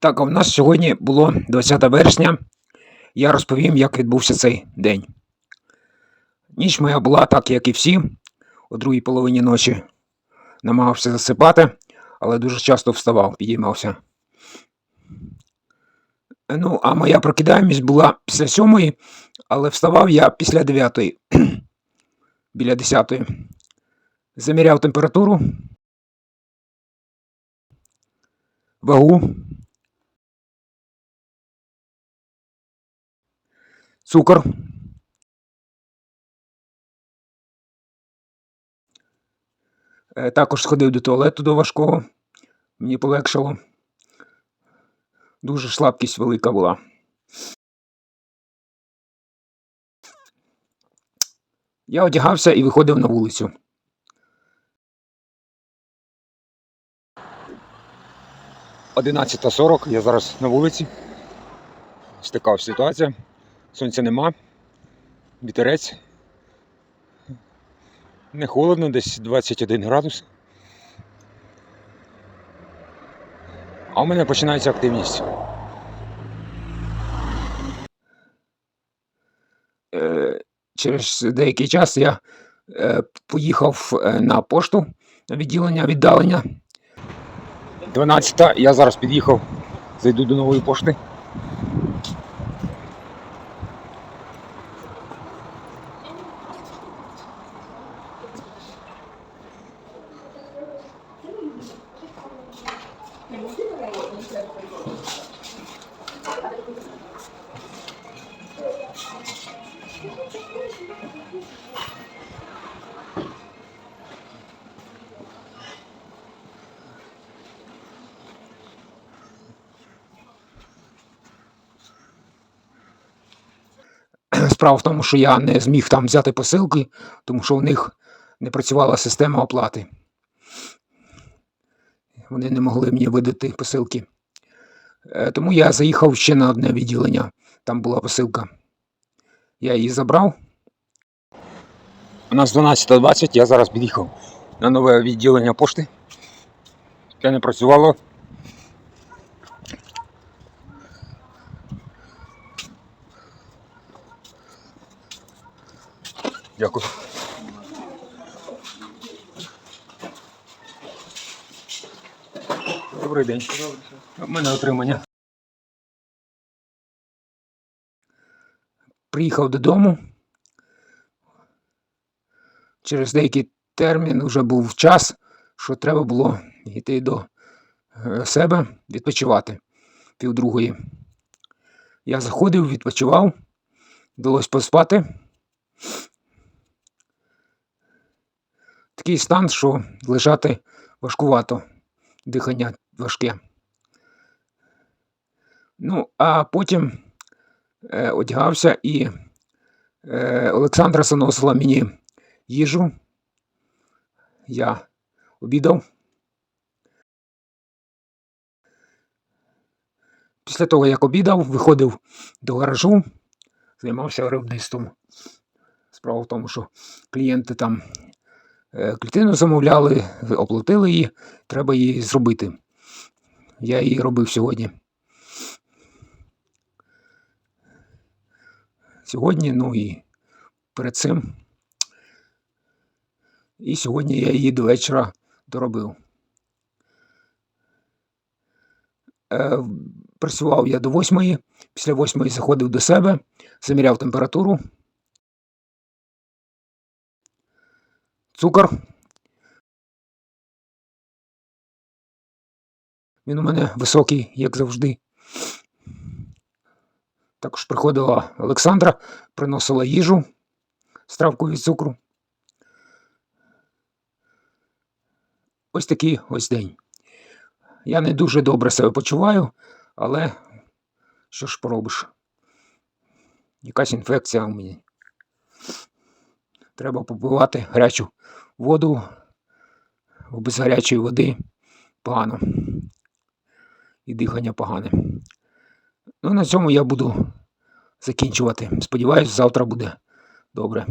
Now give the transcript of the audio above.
Так, а в нас сьогодні було 20 вересня. Я розповім, як відбувся цей день. Ніч моя була так, як і всі, о другій половині ночі. Намагався засипати, але дуже часто вставав, підіймався. Ну, а моя прокидаємість була після сьомої, але вставав я після дев'ятої, біля десятої. Заміряв температуру, вагу, цукор. Е, Також сходив до туалету до важкого. Мені полегшало. Дуже слабкість велика була. Я одягався і виходив на вулицю. Одинадцята я зараз на вулиці. Ось така ситуація. Сонця нема, вітерець. Не холодно, десь 21 градус. А у мене починається активність. Е, Через деякий час я е, поїхав е, на пошту на відділення віддалення. 12 я зараз під'їхав, зайду до нової пошти. Справа в тому, що я не зміг там взяти посилки, тому що у них не працювала система оплати. Вони не могли мені видати посилки. Е, Тому я заїхав ще на одне відділення. Там була посилка. Я її забрав. У нас 12.20, я зараз під'їхав на нове відділення пошти. Яке не працювало. Дякую. Добрий день. У мене отримання. Приїхав додому. Через деякий термін вже був час, що треба було йти до е, себе відпочивати півдругої. Я заходив, відпочивав, вдалося поспати. Такий стан, що лежати важкувато, дихання важке. Ну, а потім одягався і е, Олександра заносила мені їжу. Я обідав. Після того, як обідав, виходив до гаражу, займався виробництвом. Справа в тому, що клієнти там е, клітину замовляли, оплатили її, треба її зробити. Я її робив сьогодні. Сьогодні, ну і перед цим. І сьогодні я її до вечора доробив. Е, працював я до восьмої, після восьмої заходив до себе, заміряв температуру. Цукор. Він у мене високий, як завжди. Також приходила Олександра, приносила їжу, стравку від цукру. Ось такий ось день. Я не дуже добре себе почуваю, але що ж поробиш? Якась інфекція у мене. Треба попивати гарячу воду, без гарячої води погано. І дихання погане. Ну, на цьому я буду закінчувати. Сподіваюсь, завтра буде добре.